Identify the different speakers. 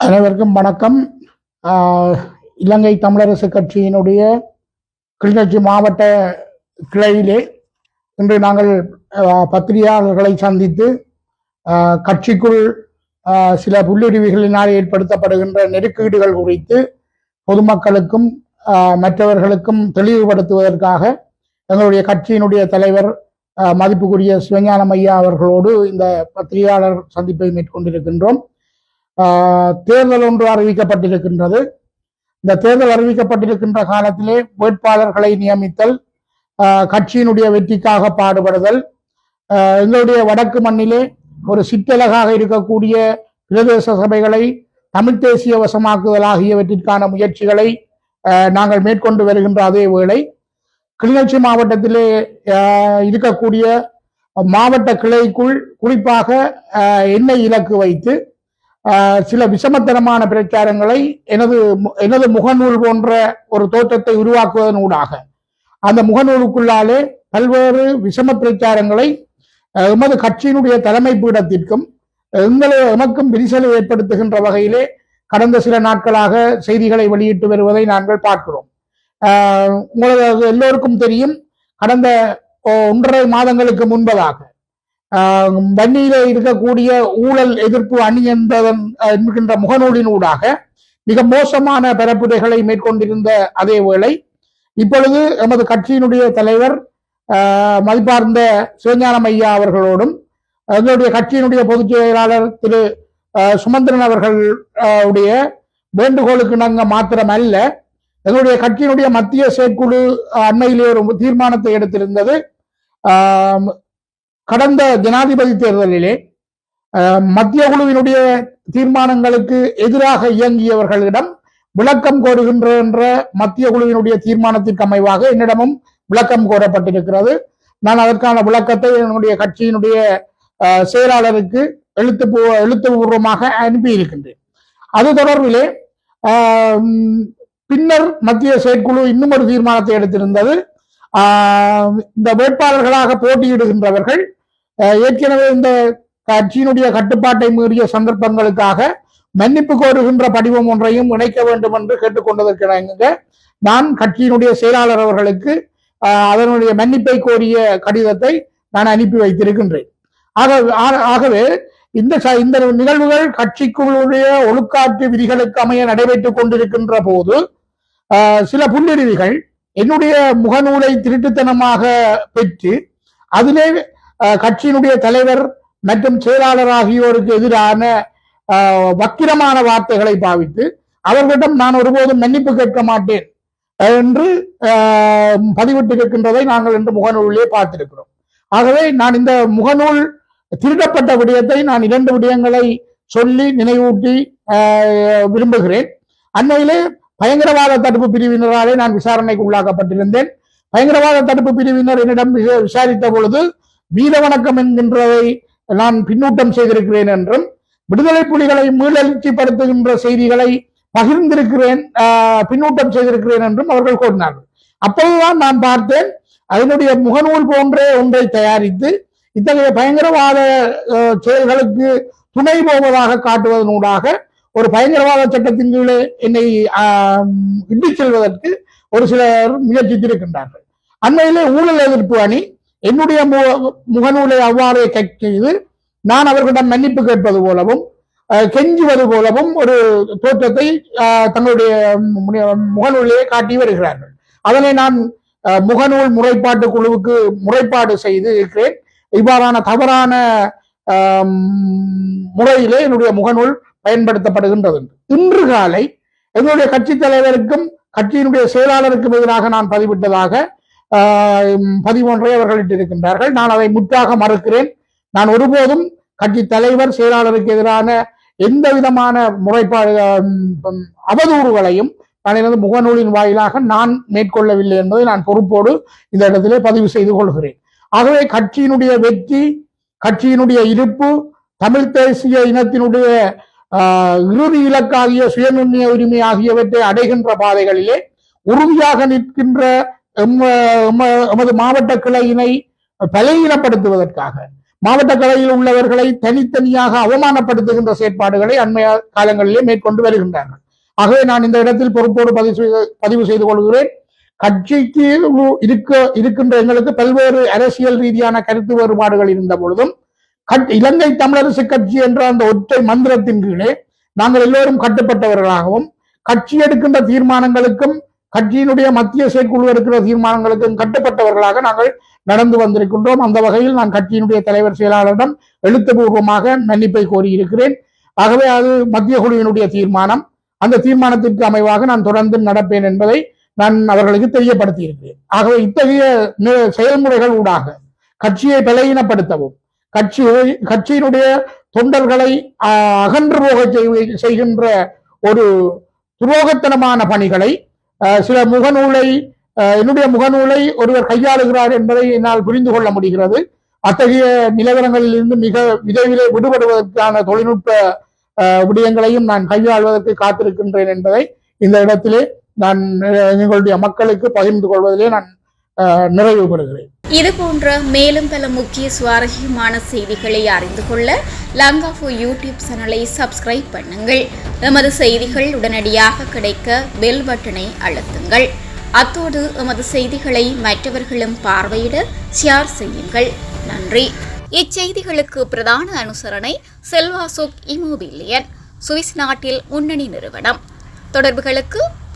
Speaker 1: அனைவருக்கும் வணக்கம். இலங்கை தமிழரசு கட்சியினுடைய கிளிநொச்சி மாவட்ட கிளையிலே இன்று நாங்கள் பத்திரிகையாளர்களை சந்தித்து கட்சிக்குள் சில புல்லுருவிகளினால் ஏற்படுத்தப்படுகின்ற நெருக்கீடுகள் குறித்து பொதுமக்களுக்கும் மற்றவர்களுக்கும் தெளிவுபடுத்துவதற்காக எங்களுடைய கட்சியினுடைய தலைவர் மதிப்புக்குரிய சிவஞானம் ஐயா அவர்களோடு இந்த பத்திரிகையாளர் சந்திப்பை மேற்கொண்டிருக்கின்றோம். தேர்தல் ஒன்று அறிவிக்கப்பட்டிருக்கின்றது. இந்த தேர்தல் அறிவிக்கப்பட்டிருக்கின்ற காலத்திலே வேட்பாளர்களை நியமித்தல் கட்சியினுடைய வெற்றிக்காக பாடுபடுதல். எங்களுடைய வடக்கு மண்ணிலே ஒரு சிற்றலகாக இருக்கக்கூடிய பிரதேச சபைகளை தமிழ் தேசிய வசமாக்குதல் ஆகியவற்றிற்கான முயற்சிகளை நாங்கள் மேற்கொண்டு வருகின்ற அதே வேளை கிளிநொச்சி மாவட்டத்திலே இருக்கக்கூடிய மாவட்ட கிளைக்குள் குறிப்பாக எண்ணெய் இலக்கு வைத்து சில விஷமத்தனமான பிரச்சாரங்களை எனது மு- எனது முகநூல் போன்ற ஒரு தோற்றத்தை உருவாக்குவதன் ஊடாக அந்த முகநூலுக்குள்ளாலே பல்வேறு விஷம பிரச்சாரங்களை எமது கட்சியினுடைய தலைமை பீடத்திற்கும் எங்களை எமக்கும் விரிசலை ஏற்படுத்துகின்ற வகையிலே கடந்த சில நாட்களாக செய்திகளை வெளியிட்டு வருவதை நாங்கள் பார்க்கிறோம். உங்களது உங்களுக்கு எல்லோருக்கும் தெரியும் கடந்த ஓ, ஒன்றரை மாதங்களுக்கு முன்பதாக வன்னியில இருக்கக்கூடிய ஊழல் எதிர்ப்பு அணி என்பதன் என்கின்ற முகநூலினூடாக மிக மோசமான பரப்புரைகளை மேற்கொண்டிருந்த அதே வேளை இப்பொழுது எமது கட்சியினுடைய தலைவர் ஆஹ், மதிப்பார்ந்த சிவஞானம் ஐயா அவர்களோடும் எங்களுடைய கட்சியினுடைய பொதுச் செயலாளர் திரு ஆஹ், சுமந்திரன் அவர்கள் ஆஹ், உடைய வேண்டுகோளுக்கு நாங்க மாத்திரம் அல்ல எங்களுடைய கட்சியினுடைய மத்திய செயற்குழு அண்மையிலே ஒரு தீர்மானத்தை எடுத்திருந்தது. ஆஹ், கடந்த ஜனாதிபதி தேர்தலிலே மத்திய குழுவினுடைய தீர்மானங்களுக்கு எதிராக இயங்கியவர்களிடம் விளக்கம் கோருகின்ற என்ற மத்திய குழுவினுடைய தீர்மானத்திற்கு அமைவாக என்னிடமும் விளக்கம் கோரப்பட்டிருக்கிறது. நான் அதற்கான விளக்கத்தை என்னுடைய கட்சியினுடைய செயலாளருக்கு எழுத்து எழுத்துப்பூர்வமாக அனுப்பியிருக்கின்றேன். அது தொடர்பிலே ஆஹ், பின்னர் மத்திய செயற்குழு இன்னும் ஒரு தீர்மானத்தை எடுத்திருந்தது. இந்த வேட்பாளர்களாக போட்டியிடுகின்றவர்கள் ஏற்கனவே இந்த கட்சியினுடைய கட்டுப்பாட்டை மீறிய சந்தர்ப்பங்களுக்காக மன்னிப்பு கோருகின்ற படிவம் ஒன்றையும் இணைக்க வேண்டும் என்று கேட்டுக்கொண்டதற்கு நான் கட்சியினுடைய செயலாளர் அவர்களுக்கு அதனுடைய மன்னிப்பை கோரிய கடிதத்தை நான் அனுப்பி வைத்திருக்கின்றேன். ஆக- ஆகவே இந்த ச- இந்த நிகழ்வுகள் கட்சிக்குள்ளுடைய ஒழுக்காற்று விதிகளுக்கு அமைய நடைபெற்றுக் கொண்டிருக்கின்ற போது சில புல்லுருவிகள் என்னுடைய முகநூலை திருட்டுத்தனமாக பெற்று அதிலே கட்சியினுடைய தலைவர் மற்றும் செயலாளர் ஆகியோருக்கு எதிரான வக்கிரமான வார்த்தைகளை பாவித்து அவர்களிடம் நான் ஒருபோதும் மன்னிப்பு கேட்க மாட்டேன் என்று பதிவிட்டு கேட்கின்றதை நாங்கள் இன்று முகநூலிலே பார்த்திருக்கிறோம். ஆகவே நான் இந்த முகநூல் திருடப்பட்ட விடயத்தை நான் இரண்டு விடயங்களை சொல்லி நினைவூட்டி விரும்புகிறேன். அண்மையிலே பயங்கரவாத தடுப்பு பிரிவினராலே நான் விசாரணைக்கு உள்ளாக்கப்பட்டிருந்தேன். பயங்கரவாத தடுப்பு பிரிவினர் என்னிடம் விசாரித்த பொழுது வீர வணக்கம் என்கின்றதை நான் பின்னூட்டம் செய்திருக்கிறேன் என்றும் விடுதலை புலிகளை மீளெழுச்சிப்படுத்துகின்ற செய்திகளை பகிர்ந்திருக்கிறேன் பின்னூட்டம் செய்திருக்கிறேன் என்றும் அவர்கள் கூறினார்கள். அப்போதுதான் நான் பார்த்தேன் அதனுடைய முகநூல் போன்றே ஒன்றை தயாரித்து இத்தகைய பயங்கரவாத செயல்களுக்கு துணை போவதாக காட்டுவதனூடாக ஒரு பயங்கரவாத சட்டத்தின் கீழே என்னை ஆஹ், இட்டுச் செல்வதற்கு ஒரு சிலர் முயற்சித்திருக்கின்றார்கள். அண்மையிலே ஊழல் எதிர்ப்பு அணி என்னுடைய முகநூலை அவ்வாறே கட் செய்து நான் அவர்களிடம் மன்னிப்பு கேட்பது போலவும் கெஞ்சுவது போலவும் ஒரு தோற்றத்தை தங்களுடைய முகநூலையே முகநூலிலே காட்டி வருகிறார்கள். அதனை நான் முகநூல் முறைப்பாட்டு குழுவுக்கு முறைப்பாடு செய்து இருக்கிறேன். இவ்வாறான தவறான முறையிலே என்னுடைய முகநூல் பயன்படுத்தப்படுகின்றது. இன்று காலை எங்களுடைய கட்சி தலைவருக்கும் கட்சியினுடைய செயலாளருக்கும் எதிராக நான் பதிவிட்டதாக பதிமூன்றை அவர்கள் இட்டிருக்கின்றார்கள். நான் அதை முற்றாக மறுக்கிறேன். நான் ஒருபோதும் கட்சி தலைவர் செயலாளருக்கு எதிரான எந்த விதமான முறைப்பாடு அவதூறுகளையும் நான் எனது முகநூலின் வாயிலாக நான் மேற்கொள்ளவில்லை என்பதை நான் பொறுப்போடு இந்த இடத்திலே பதிவு செய்து கொள்கிறேன். ஆகவே கட்சியினுடைய வெற்றி கட்சியினுடைய இருப்பு தமிழ் தேசிய இனத்தினுடைய இறுதி இலக்காகிய சுயநிர்ணய உரிமை ஆகியவற்றை அடைகின்ற பாதைகளிலே உறுதியாக நிற்கின்ற எமது மாவட்ட கிளையினை பலகீனப்படுத்துவதற்காக மாவட்ட கிளையில் உள்ளவர்களை தனித்தனியாக அவமானப்படுத்துகின்ற செயற்பாடுகளை அண்மைய காலங்களிலே மேற்கொண்டு வருகின்றார்கள். ஆகவே நான் இந்த இடத்தில் பொறுப்போடு பதிவு செய்து பதிவு செய்து கொள்கிறேன். கட்சிக்கு இருக்க இருக்கின்ற எங்களுக்கு பல்வேறு அரசியல் ரீதியான கருத்து வேறுபாடுகள் இருந்த பொழுதும் கட்- இலங்கை தமிழரசு கட்சி என்ற அந்த ஒற்றை மந்திரத்தின் கீழே நாங்கள் எல்லோரும் கட்டுப்பட்டவர்களாகவும் கட்சி எடுக்கின்ற தீர்மானங்களுக்கும் கட்சியினுடைய மத்திய செயற்குழு எடுக்கிற தீர்மானங்களுக்கும் கட்டுப்பட்டவர்களாக நாங்கள் நடந்து வந்திருக்கின்றோம். அந்த வகையில் நான் கட்சியினுடைய தலைவர் செயலாளரிடம் எழுத்துப்பூர்வமாக மன்னிப்பை கோரியிருக்கிறேன். ஆகவே அது மத்திய குழுவினுடைய தீர்மானம். அந்த தீர்மானத்திற்கு அமைவாக நான் தொடர்ந்து நடப்பேன் என்பதை நான் அவர்களுக்கு தெரியப்படுத்தியிருக்கிறேன். ஆகவே இத்தகைய செயல்முறைகள் ஊடாக கட்சியை பலகீனப்படுத்தவும் கட்சி கட்சியினுடைய தொண்டர்களை அகன்று போக செய்கின்ற ஒரு துரோகத்தனமான பணிகளை சில முகநூலை என்னுடைய முகநூலை ஒருவர் கையாளுகிறார் என்பதை என்னால் புரிந்து கொள்ள முடிகிறது. அத்தகைய நிலவரங்களில் இருந்து மிக விரைவிலே விடுபடுவதற்கான தொழில்நுட்ப விடயங்களையும் நான் கையாள்வதற்கு காத்திருக்கின்றேன் என்பதை இந்த இடத்திலே நான் எங்களுடைய மக்களுக்கு பகிர்ந்து கொள்வதிலே நான் நிறைவு பெறுகிறேன்.
Speaker 2: இது போன்ற மேலும் பல முக்கிய சுவாரஸ்யமான செய்திகளை அறிந்து கொள்ள லங்காஃபோ யூடியூப் சேனலை சப்ஸ்கிரைப் பண்ணுங்கள். எமது செய்திகள் உடனடியாக கிடைக்க பெல் பட்டனை அழுத்துங்கள். அத்தோடு எமது செய்திகளை மற்றவர்களும் பார்வையிட ஷேர் செய்யுங்கள். நன்றி. இச்செய்திகளுக்கு பிரதான அனுசரணை செல்வாசோக் இமோபிலியன். சுவிஸ் நாட்டில் முன்னணி நிறுவனம். தொடர்புகளுக்கு